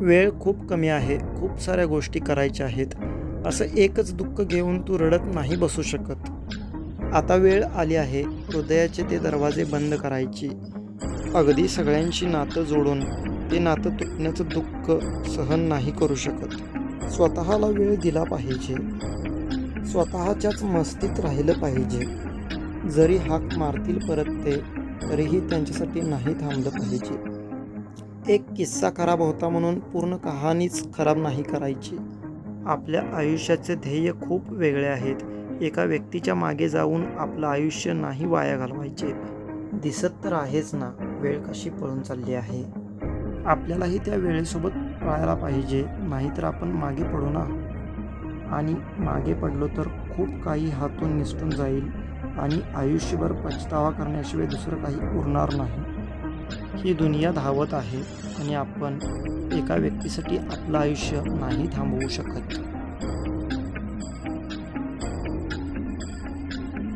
वेळ खूप कमी आहे खूप साऱ्या गोष्टी करायच्या आहेत. असं एकच दुःख घेऊन तू रडत नाही बसू शकत. आता वेळ आली आहे हृदयाचे ते दरवाजे बंद करायची. अगदी सगळ्यांशी नातं जोडून ते नातं तुटण्याचं दुःख सहन नाही करू शकत. स्वतःला वेळ दिला पाहिजे. स्वतःच्याच मस्तीत राहिलं पाहिजे. जरी हाक मारतील परत ते तरीही त्यांच्यासाठी नाही थांबलं पाहिजे. एक किस्सा खराब होता म्हणून पूर्ण कहाणीच खराब नाही करायची. आपल्या आयुष्याचे ध्येय खूप वेगळे आहेत. एका व्यक्तीच्या मागे जाऊन आपलं आयुष्य नाही वाया घालवायचे. दिसत तर आहेच ना वेळ कशी पळून चालली आहे? आपल्यालाही त्या वेळेसोबत पळायला पाहिजे नाहीतर आपण मागे पडू ना. आणि मागे पडलो तर खूप काही हातून निसटून जाईल आणि आयुष्यभर पछतावा करण्याशिवाय दुसरं काही उरणार नाही. ही दुनिया धावत आहे आणि आपण एका व्यक्तीसाठी आपलं आयुष्य नाही थांबवू शकत.